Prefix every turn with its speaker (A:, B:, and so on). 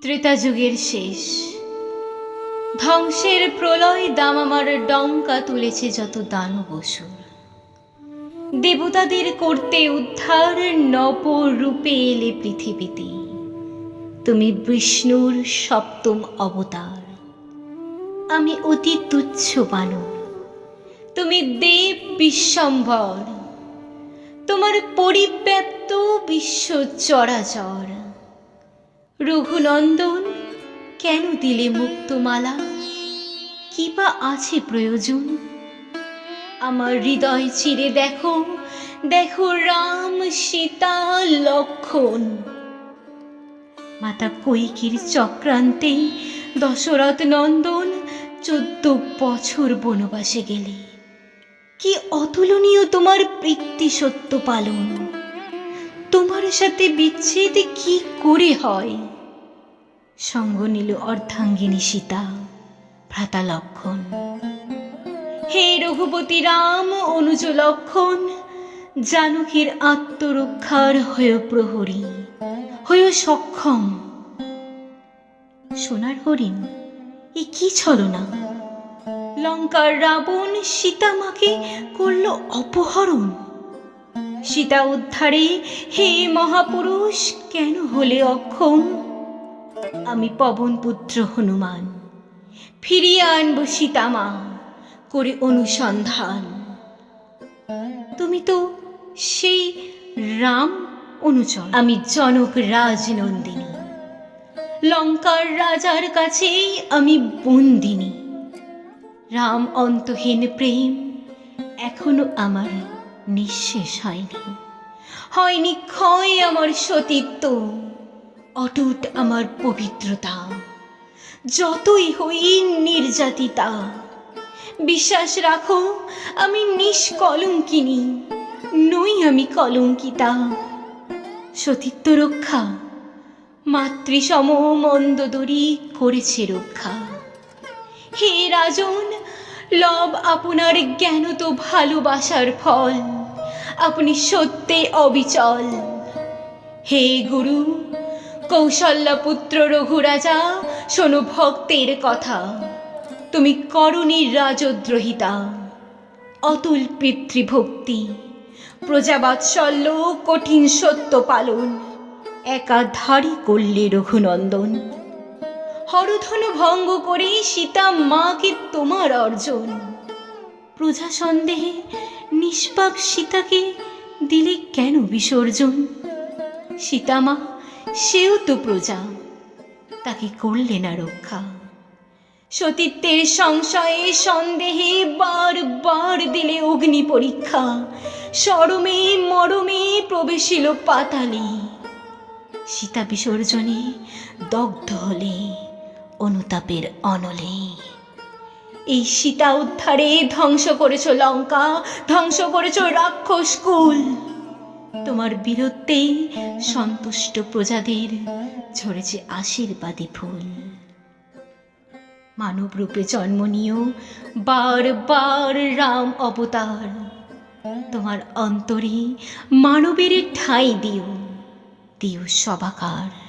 A: ত্রেতা যুগের শেষ। ধ্বংসের প্রলয় দাম আমার ডঙ্কা তুলেছে যত দানব অসুর দেবতাদের করতে উদ্ধার নব রূপে এলে পৃথিবীতে। তুমি বিষ্ণুর সপ্তম অবতার। আমি অতি তুচ্ছ বানর। তুমি দেব বিশ্বম্ভর তোমার পরিব্যাপ্ত বিশ্ব চরাচর। রঘুনন্দন, কেন দিলে মুক্তমালা? কি বা আছে প্রয়োজন। আমার হৃদয় চিরে দেখো দেখো রাম সীতা লক্ষণ। মাতা কৈকির চক্রান্তে দশরথ নন্দন চোদ্দ বছর বনবাসে গেলে। কি অতুলনীয় তোমার বৃত্তি সত্য পালন। তোমার সাথে বিচ্ছেদ কি করে হয়? সঙ্গ নিল অর্ধাঙ্গিনী সীতা, ভ্রাতা লক্ষণ। হে রঘুপতি রাম, অনুজ লক্ষণ, জানকীর আত্মরক্ষার হয়ে প্রহরী, হয়ে সক্ষম। সোনার হরিণ, এ কি ছলনা? লঙ্কার রাবণ সীতামাকে করল অপহরণ। সীতা উদ্ধারে, হে মহাপুরুষ, কেন হলে অক্ষম? আমি পবনপুত্র হনুমান, ফিরিয়ে আনব সীতামা করে অনুসন্ধান। তুমি তো সেই রাম অনুচর। আমি জনক রাজনন্দিনী। লঙ্কার রাজার কাছেই আমি বন্দিনী। রাম অন্তহীন প্রেম এখনও আমার। নিঃশেষ হয়নি। হয়নি ক্ষয় আমার সতীত্ব, অটুট আমার পবিত্রতা। যতই হই নির্যাতিতা, বিশ্বাস রাখো, আমি নিষ্কলঙ্কিনী, নই আমি কলঙ্কিতা। সতীত্ব রক্ষা, মাতৃসম মন্দদরি করেছে রক্ষা। হে রাজন, লব আপনার জ্ঞান তো ভালোবাসার ফল। আপনি সত্যে অবিচল। হে গুরু কৌশল্য পুত্র রঘুরাজা, শোনো ভক্তের কথা। তুমি করণী রাজদ্রোহিতা, অতুল পিতৃভক্তি প্রজাবাৎসল্য কঠিন সত্য পালন, একাধারী করলে রঘুনন্দন। হরধনু ভঙ্গ করে সীতা মাকে তোমার অর্জন। প্রজা সন্দেহে নিষ্পাপ সীতাকে দিলে কেন বিসর্জন? সীতামা, সেও তো প্রজা, তাকে করলে না রক্ষা। সতীত্বের সংশয়ে সন্দেহে বারবার দিলে অগ্নি পরীক্ষা। সরমে, মরমে প্রবেশিল পাতালে। সীতা বিসর্জনে দগ্ধ হলে, অনুতাপের অনলে। এই সীতা উদ্ধারে ধ্বংস করেছ লঙ্কা, ধ্বংস করেছ রাক্ষস কুল। তোমার বীরত্বেই সন্তুষ্ট প্রজাদের ঝরেছে আশীর্বাদী ফুল। মানব রূপে জন্ম নিয়েও বারবার রাম অবতার। তোমার অন্তরে মানবের ঠাঁই দিও দিও সবাকার।